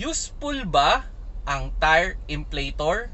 Useful ba ang tire inflator?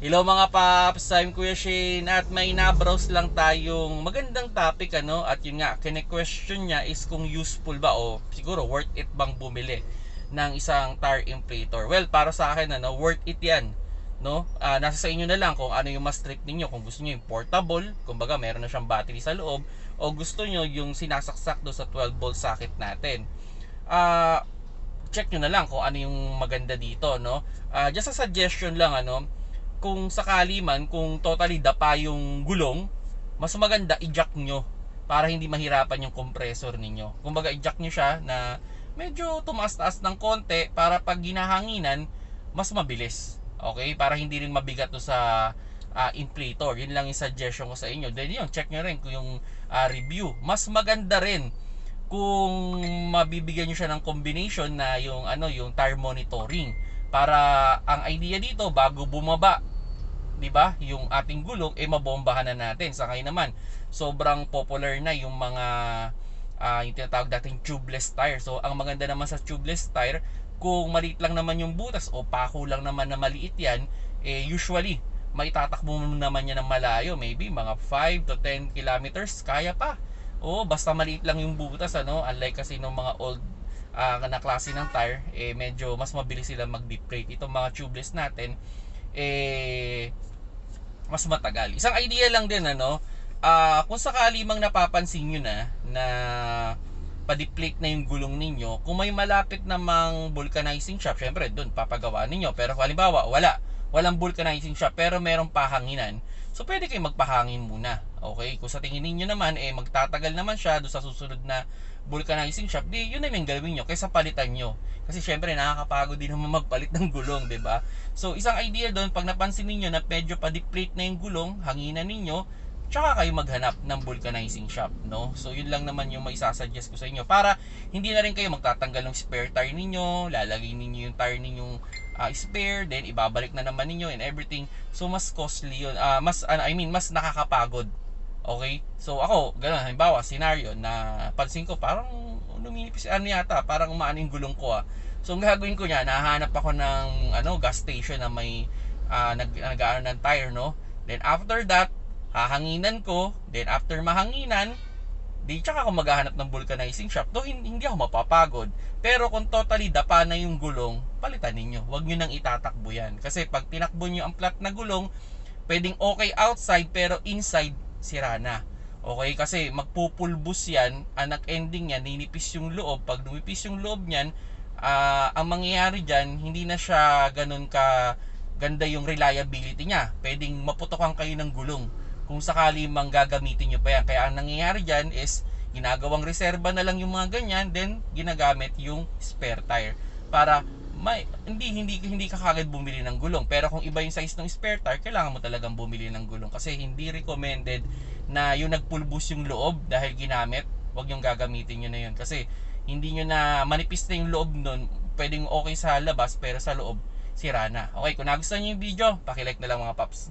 Hello mga paps, I'm Kuya Shane at may nabrowse lang tayong magandang topic ano at yun nga, kine-question niya is kung useful ba o siguro worth it bang bumili ng isang tire inflator. Well, para sa akin ano, worth it 'yan. No? Ah, nasa sa inyo na lang kung ano yung mas trip ninyo, kung gusto niyo yung portable, kumbaga meron na siyang battery sa loob o gusto niyo yung sinasaksak do sa 12 volt socket natin. Ah, check nyo na lang kung ano yung maganda dito, no? Ah, just a suggestion lang ano, kung sakali man, kung totally dapa yung gulong, mas maganda i-jack nyo para hindi mahirapan yung compressor ninyo. Kumbaga i-jack nyo siya na medyo tumaas-taas ng konti para pag ginahanginan, mas mabilis. Okay? Para hindi rin mabigat to sa ah, inflator. Yun lang yung suggestion ko sa inyo. Then yun, check nyo rin yung ah, review. Mas maganda rin kung mabibigyan nyo siya ng combination na yung ano yung tire monitoring para ang idea dito bago bumaba 'di ba yung ating gulong eh mabombahan na natin sa ngayon naman sobrang popular na yung mga ah, yung tinatawag dating tubeless tire so ang maganda naman sa tubeless tire kung maliit lang naman yung butas o pako lang naman na maliit yan eh usually maitatakbo mo naman yan ng malayo maybe mga 5 to 10 kilometers kaya pa Oo, basta maliit lang yung butas ano, unlike kasi ng mga old ah, na klase ng tire, eh medyo mas mabilis sila mag-deflate. Itong mga tubeless natin eh mas matagal. Isang idea lang din ano, ah, kung sakali mang napapansin niyo na na pa-deflate na yung gulong ninyo, kung may malapit namang vulcanizing shop, syempre doon papagawa ninyo. Pero kung halimbawa, wala, walang vulcanizing shop pero merong pahanginan, so pwede kayo magpahangin muna. Okay? Kung sa tingin ninyo naman, eh magtatagal naman siya doon sa susunod na vulcanizing shop, di yun na yung gawin nyo kaysa palitan nyo. Kasi syempre nakakapagod din naman magpalit ng gulong, 'di ba? So isang idea doon pag napansin niyo na medyo pa-deplete na yung gulong, hanginan ninyo, tsaka kayo maghanap ng vulcanizing shop, no? So yun lang naman yung maisasuggest ko sa inyo para hindi na rin kayo magtatanggal ng spare tire ninyo, lalagay ninyo yung tire ninyong ah, spare, then ibabalik na naman ninyo and everything. So mas costly yun, ah, mas ano, I mean mas nakakapagod. Okay? So ako, ganun, halimbawa, scenario na pansin ko parang luminipis ano yata, parang umaan yung gulong ko ah. So ang gagawin ko niya, nahanap ako ng ano, gas station na may ah, nag nag ng tire, no? Then after that, hahanginan ko, then after mahanginan, di tsaka ako maghahanap ng vulcanizing shop. Hin- hindi ako mapapagod. Pero kung totally dapa na yung gulong, palitan ninyo. Huwag nyo nang itatakbo yan. Kasi pag tinakbo nyo ang flat na gulong, pwedeng okay outside pero inside sira na. Okay, kasi magpupulbus yan, anak ending yan, ninipis yung loob. Pag lumipis yung loob niyan, ah, ang mangyayari dyan, hindi na siya ganun ka ganda yung reliability niya. Pwedeng maputokan kayo ng gulong kung sakali mang gagamitin nyo pa yan. Kaya ang nangyayari dyan is, ginagawang reserba na lang yung mga ganyan, then ginagamit yung spare tire. Para may hindi hindi hindi ka kagad bumili ng gulong. Pero kung iba yung size ng spare tire kailangan mo talagang bumili ng gulong. Kasi hindi recommended na yung nagpulbus yung loob dahil ginamit wag yung gagamitin nyo na yun. Kasi hindi nyo na manipis na yung loob nun pwedeng okay sa labas pero sa loob sira na. Okay kung nagustuhan nyo yung video pakilike na lang mga paps